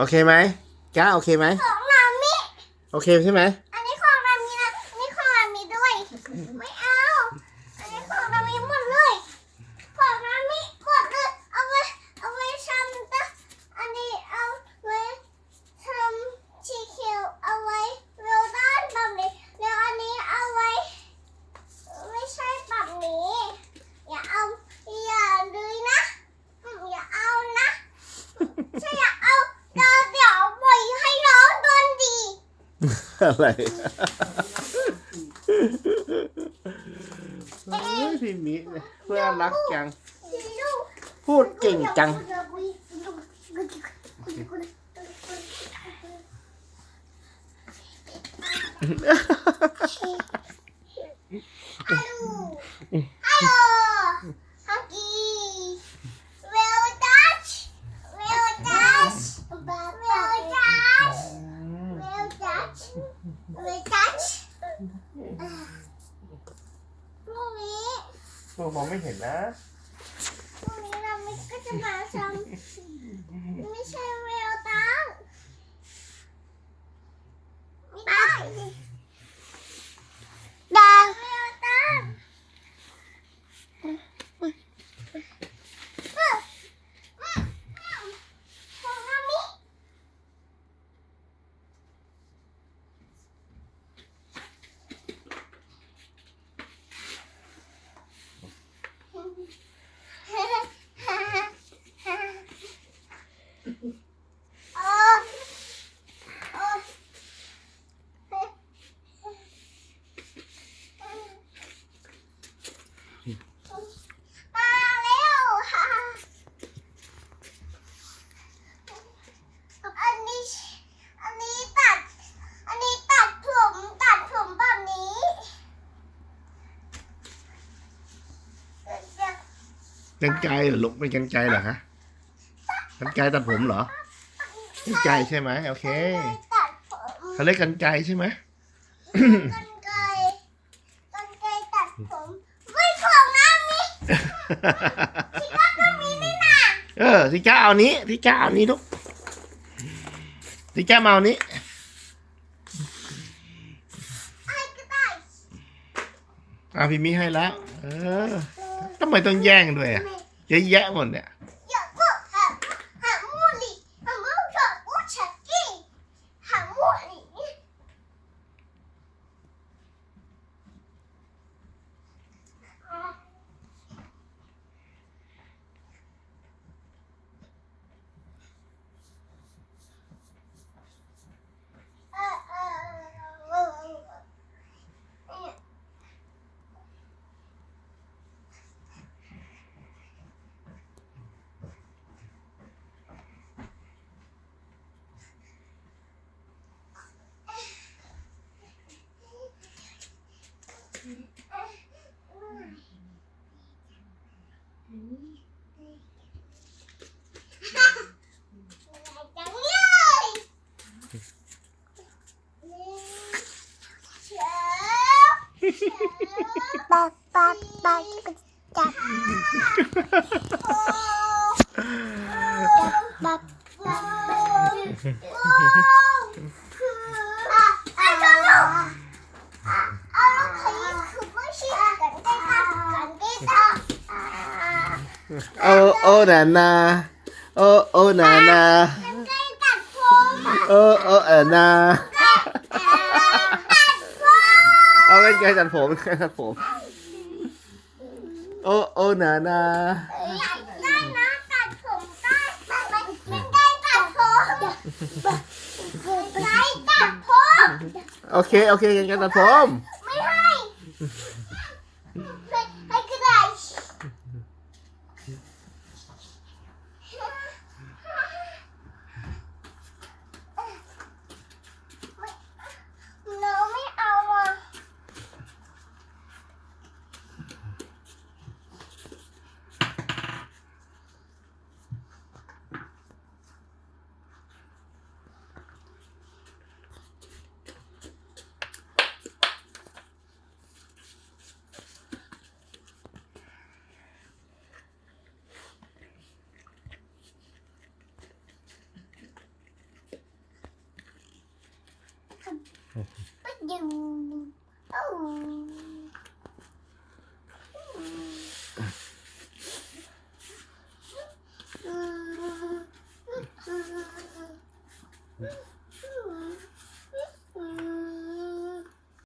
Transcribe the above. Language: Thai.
โอเคไหมก้าโอเคไหมของนามิ โอเคใช่ไหม อันนี้ของนามินะอันนี้ของนามิด้วย ไม่เอา อันนี้ของนามิหมดเลย ของนามิหมดเลย เอาไว้ เอาไว้ทำตะอันนี้เอาไว้ทำชีเขียวเอาไว้เวลด้านแบบนี้แล้วอันนี้เอาไว้ ไม่ใช่แบบนี้ อย่าเอา อย่าเลยนะอืมอย่าเอานะใช่อย่าเอาเดี๋ยวเดี๋ยวปล่อยให้ร้องโดนดี อะไรโอ้ยพี่มิเพื่อนรักจัง พูดเก่งจัง Hallo, Dutch. Will Dutch. พรุ่งนี้ ตัวมองไม่เห็นนะ พรุ่งนี้เราไม่ก็จะมาทำไม่ใช่เวลตังไม่ได้ได้เวลตัง ของนามิ เออเออมาแล้วค่ะอันนี้ อันนี้ตัด อันนี้ตัดผมตัดผมแบบนี้เดี๋ยว กันไกลเหรอลูกเป็นกันไกลเหรอฮะกันไกลตัดผมเหรอกันไกลใช่ไหมโอเคตัดผมเขาเรียกกันไกลใช่ไหม กันไกรกันไกรตัดผมไม่ของน้ำนี่คิดว่าก็มีนี่นะเออที่จ้าเอานี้ที่จ้าเอานี้ลูกที่จ้ามาเอานี้ให้ก็ได้อะพี่มิให้แล้ว เออ ทำไมต้องแย่งด้วยอะเยอะแยะหมดเนี่ย อย่าพูดหาหามูลี่หามูหามูชักกี้หามูลี่เออเออเออเออ จังเลยเชี ยวปักปักปักจับโอ้ปักปักไเอากันไกลตัดผมกันไกลตัดผม โอโอนานาอยากได้นะตัดผมได้ไม่ไม่ได้ตัดผมไม่ตัดผม โอเค โอเคกันไกลตัดผม ไม่ให้ให้ 不丢哦